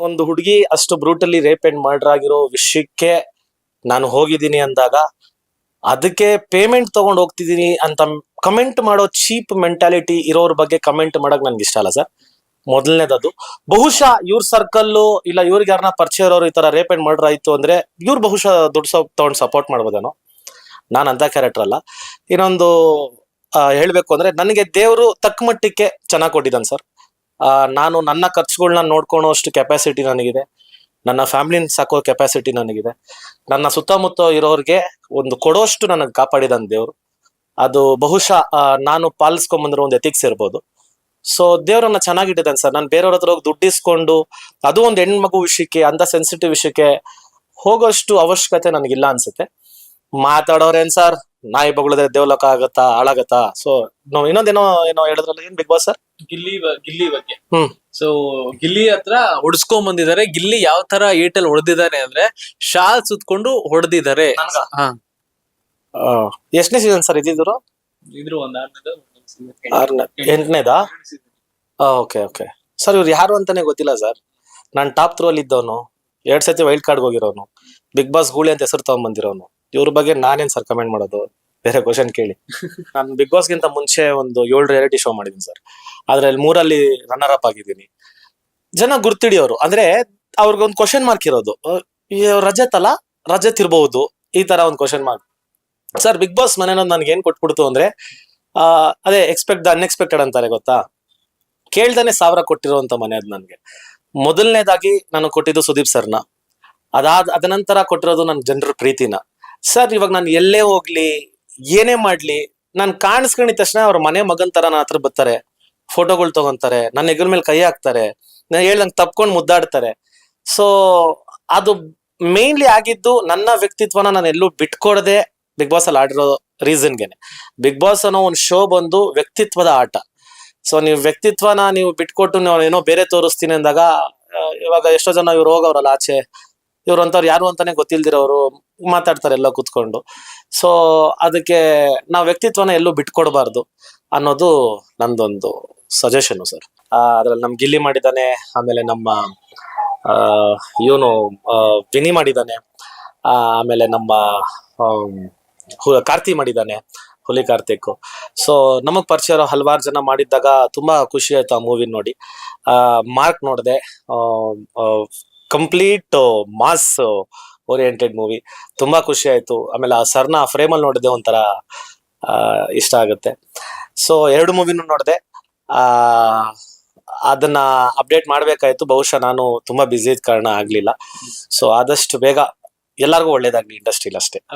ಒಂದು ಹುಡುಗಿ ಅಷ್ಟು ಬ್ರೂಟಲಿ ರೇಪ್ ಅಂಡ್ ಮರ್ಡರ್ ಆಗಿರೋ ವಿಷಯಕ್ಕೆ ನಾನು ಹೋಗಿದ್ದೀನಿ ಅಂದಾಗ ಅದಕ್ಕೆ ಪೇಮೆಂಟ್ ತಗೊಂಡು ಹೋಗ್ತಿದ್ದೀನಿ ಅಂತ ಕಮೆಂಟ್ ಮಾಡೋ ಚೀಪ್ ಮೆಂಟಾಲಿಟಿ ಇರೋರ್ ಬಗ್ಗೆ ಕಮೆಂಟ್ ಮಾಡೋಕೆ ನನ್ಗೆ ಇಷ್ಟ ಅಲ್ಲ ಸರ್. ಮೊದಲನೇದದು. ಬಹುಶಃ ಇವ್ರ ಸರ್ಕಲ್ಲು ಇಲ್ಲ ಇವ್ರಿಗೆ ಯಾರನ್ನ ಪರಿಚಯ ಇರೋರು ಈ ತರ ರೇಪ್ ಅಂಡ್ ಮರ್ಡರ್ ಆಯ್ತು ಅಂದ್ರೆ ಇವ್ರು ಬಹುಶಃ ದುಡ್ಡು ತಗೊಂಡು ಸಪೋರ್ಟ್ ಮಾಡ್ಬೋದೇನೋ. ನಾನು ಅಂತ ಕ್ಯಾರೆಕ್ಟರ್ ಅಲ್ಲ. ಇನ್ನೊಂದು ಹೇಳಬೇಕು ಅಂದ್ರೆ ನನಗೆ ದೇವರು ತಕ್ಕ ಚೆನ್ನಾಗಿ ಕೊಟ್ಟಿದ್ದಾನೆ ಸರ್. ನಾನು ನನ್ನ ಖರ್ಚುಗಳನ್ನ ನೋಡ್ಕೊಳ್ಳೋ ಅಷ್ಟು ಕೆಪಾಸಿಟಿ ನನಗಿದೆ. ನನ್ನ ಫ್ಯಾಮಿಲಿನ ಸಾಕೋ ಕೆಪಾಸಿಟಿ ನನಗಿದೆ. ನನ್ನ ಸುತ್ತಮುತ್ತ ಇರೋರಿಗೆ ಒಂದು ಕೊಡೋಷ್ಟು ನನಗೆ ಕಾಪಾಡಿದನ್ ದೇವ್ರು. ಅದು ಬಹುಶಃ ನಾನು ಪಾಲಿಸ್ಕೊಂಬಂದಿರೋ ಒಂದು ಎಥಿಕ್ಸ್ ಇರ್ಬೋದು. ಸೊ ದೇವ್ರನ್ನ ಚೆನ್ನಾಗಿಟ್ಟಿದ್ದಾನೆ ಸರ್. ನಾನು ಬೇರೆಯವ್ರ ಹತ್ರ ಹೋಗಿ ದುಡ್ಡಿಸ್ಕೊಂಡು ಅದು ಒಂದು ಹೆಣ್ಮಗು ವಿಷಯಕ್ಕೆ ಅಂತ ಸೆನ್ಸಿಟಿವ್ ವಿಷಯಕ್ಕೆ ಹೋಗೋಷ್ಟು ಅವಶ್ಯಕತೆ ನನಗಿಲ್ಲ ಅನ್ಸುತ್ತೆ. ಮಾತಾಡೋರೇನ್ ಸರ್? ನಾಯಿ ಬಗಳಿದ್ರೆ ದೇವಲೋಕ ಆಗತ್ತಾ ಹಾಳಾಗತ್ತಾ? ಸೊ ನಾವು ಇನ್ನೊಂದೇನೋ ಏನೋ ಹೇಳಿದ್ರಲ್ಲ ಏನ್ ಬಿಗ್ ಬಾಸ್ ಸರ್ ಗಿಲ್ಲಿ ಬ- ಗಿಲ್ಲಿ ಬಗ್ಗೆ. ಹ್ಮ್. ಸೊ ಗಿಲ್ಲಿ ಹತ್ರ ಹೊಡ್ಸ್ಕೊಂಡ್ ಬಂದಿದ್ದಾರೆ. ಗಿಲ್ಲಿ ಯಾವ ತರ ಏಟಲ್ ಹೊಡೆದಿದ್ದಾನೆ ಅಂದ್ರೆ ಶಾಲ್ ಸುತ್ಕೊಂಡು ಹೊಡೆದಿದ್ದಾರೆ. ನನ್ಗ? ಎಷ್ಟನೇ ಸೀಸನ್ ಸರ್ ಇದ್ದಿದ್ರು ಇದ್ರು ಒಂದ್ ಆರ್ನೇ ಎಂಟನೇದಾ? ಓಕೆ ಓಕೆ ಸರ್ ಇವ್ರು ಯಾರು ಅಂತಾನೆ ಗೊತ್ತಿಲ್ಲ ಸರ್ ನಾನು ಟಾಪ್ ತ್ರೋ ಅಲ್ಲಿ ಇದ್ದವನು ಎರಡ್ ಸತಿ ವೈಲ್ಡ್ ಕಾರ್ಡ್ ಹೋಗಿರೋನು ಬಿಗ್ ಬಾಸ್ ಗೂಳಿ ಅಂತ ಹೆಸರು ತಗೊಂಡ್ ಬಂದಿರೋನು ಇವ್ರ ಬಗ್ಗೆ ನಾನೇನ್ ಸರ್ ಕಮೆಂಟ್ ಮಾಡೋದು? ಬೇರೆ ಕ್ವಶನ್ ಕೇಳಿ. ನಾನು ಬಿಗ್ ಬಾಸ್ ಗಿಂತ ಮುಂಚೆ ಒಂದು ಏಳು ರಿಯಾಲಿಟಿ ಶೋ ಮಾಡಿದೀನಿ ಸರ್ ಅದ್ರಲ್ಲಿ ಮೂರಲ್ಲಿ ರನ್ನರ್ ಅಪ್ ಆಗಿದ್ದೀನಿ. ಜನ ಗುರ್ತಿಡಿಯೋರು. ಅಂದ್ರೆ ಅವ್ರಿಗೊಂದು ಕ್ವಶನ್ ಮಾರ್ಕ್ ಇರೋದು. ರಜತ್ ಅಲ್ಲ ರಜತ್ ಇರ್ಬಹುದು ಈ ತರ ಒಂದು question mark sir Bigg Boss ಮನೇನೊಂದು ನನ್ಗೆ ಏನ್ ಕೊಟ್ಬಿಡ್ತು ಅಂದ್ರೆ ಅದೇ ಎಕ್ಸ್ಪೆಕ್ಟ್ ದ ಅನ್ಎಕ್ಸ್ಪೆಕ್ಟೆಡ್ ಅಂತಾರೆ ಗೊತ್ತಾ? ಕೇಳ್ದಾನೆ ಸಾವಿರ ಕೊಟ್ಟಿರುವಂತ ಮನೆ ಅದು ನನ್ಗೆ. ಮೊದಲನೇದಾಗಿ ನಾನು ಕೊಟ್ಟಿದ್ದು ಸುದೀಪ್ ಸರ್ನ ಅದಾದ, ಅದ ನಂತರ ಕೊಟ್ಟಿರೋದು ನನ್ನ ಜನರ ಪ್ರೀತಿನ. ಸರ್ ಇವಾಗ ನಾನು ಎಲ್ಲೇ ಹೋಗ್ಲಿ ಏನೇ ಮಾಡ್ಲಿ, ನಾನು ಕಾಣಿಸ್ಕೊಂಡಿದ ತಕ್ಷಣ ಅವ್ರ ಮನೆ ಮಗನ್ ತರ ನನ್ನ ಹತ್ರ ಬರ್ತಾರೆ. ಫೋಟೋಗಳು ತಗೊಂತಾರೆ ನನ್ನ ಎಗಲ್ ಮೇಲೆ ಕೈ ಹಾಕ್ತಾರೆ, ನಾನು ಹೇಳ್ದಂಗೆ ತಪ್ಕೊಂಡು ಮುದ್ದಾಡ್ತಾರೆ. ಸೊ ಅದು ಮೇನ್ಲಿ ಆಗಿದ್ದು ನನ್ನ ವ್ಯಕ್ತಿತ್ವನ ನಾನು ಎಲ್ಲೂ ಬಿಟ್ಕೊಡದೆ ಬಿಗ್ ಬಾಸ್ ಅಲ್ಲಿ ಆಡಿರೋ ರೀಸನ್ಗೆನೆ ಬಿಗ್ ಬಾಸ್ ಅನ್ನೋ ಒಂದು ಶೋ ಬಂದು ವ್ಯಕ್ತಿತ್ವದ ಆಟ. ಸೊ ನೀವು ವ್ಯಕ್ತಿತ್ವನ ನೀವು ಬಿಟ್ಕೊಟ್ಟು ಏನೋ ಬೇರೆ ತೋರಿಸ್ತೀನಿ ಅಂದಾಗ ಇವಾಗ ಎಷ್ಟೋ ಜನ ಇವ್ರು ಹೋಗವ್ರಲ್ಲ ಆಚೆ. ಇವ್ರು ಅಂತವ್ರು ಯಾರು ಅಂತಾನೆ ಗೊತ್ತಿಲ್ದಿರೋರು ಮಾತಾಡ್ತಾರೆ ಎಲ್ಲ ಕೂತ್ಕೊಂಡು. ಸೊ ಅದಕ್ಕೆ ನಾವು ವ್ಯಕ್ತಿತ್ವನ ಎಲ್ಲೂ ಬಿಟ್ಕೊಡ್ಬಾರ್ದು ಅನ್ನೋದು ನಂದೊಂದು ಸಜೆಷನ್ ಸರ್ ಅದ್ರಲ್ಲಿ ನಮ್ ಗಿಲ್ಲಿ ಮಾಡಿದಾನೆ ಆಮೇಲೆ ನಮ್ಮ ಇವನು ವಿನಿ ಮಾಡಿದಾನೆ ಆಮೇಲೆ ನಮ್ಮ ಕಾರ್ತಿ ಮಾಡಿದಾನೆ ಹುಲಿ ಕಾರ್ತಿಕ್ ಸೊ ನಮಗ್ ಪರಿಚಯ ಹಲವಾರು ಜನ ಮಾಡಿದ್ದಾಗ ತುಂಬಾ ಖುಷಿ ಆಯ್ತು ಆ ಮೂವಿ ನೋಡಿ. ಮಾರ್ಕ್ ನೋಡಿದೆ ಕಂಪ್ಲೀಟ್ ಮಾಸ್ ಓರಿಯೆಂಟೆಡ್ ಮೂವಿ ತುಂಬಾ ಖುಷಿ ಆಯ್ತು. ಆಮೇಲೆ ಆ ಸರ್ನ ಆ ಫ್ರೇಮಲ್ಲಿ ನೋಡಿದೆ ಒಂಥರ ಇಷ್ಟ ಆಗುತ್ತೆ. ಸೊ ಎರಡು ಮೂವಿನೂ ನೋಡಿದೆ. ಅದನ್ನ ಅಪ್ಡೇಟ್ ಮಾಡ್ಬೇಕಾಯ್ತು. ಬಹುಶಃ ನಾನು ತುಂಬಾ ಬ್ಯುಸಿ ಇದ್ದ ಕಾರಣ ಆಗ್ಲಿಲ್ಲ. ಸೊ ಆದಷ್ಟು ಬೇಗ ಎಲ್ಲರಿಗೂ ಒಳ್ಳೇದಾಗ್ಲಿ, ಇಂಡಸ್ಟ್ರಿಲ್ ಅಷ್ಟೇ.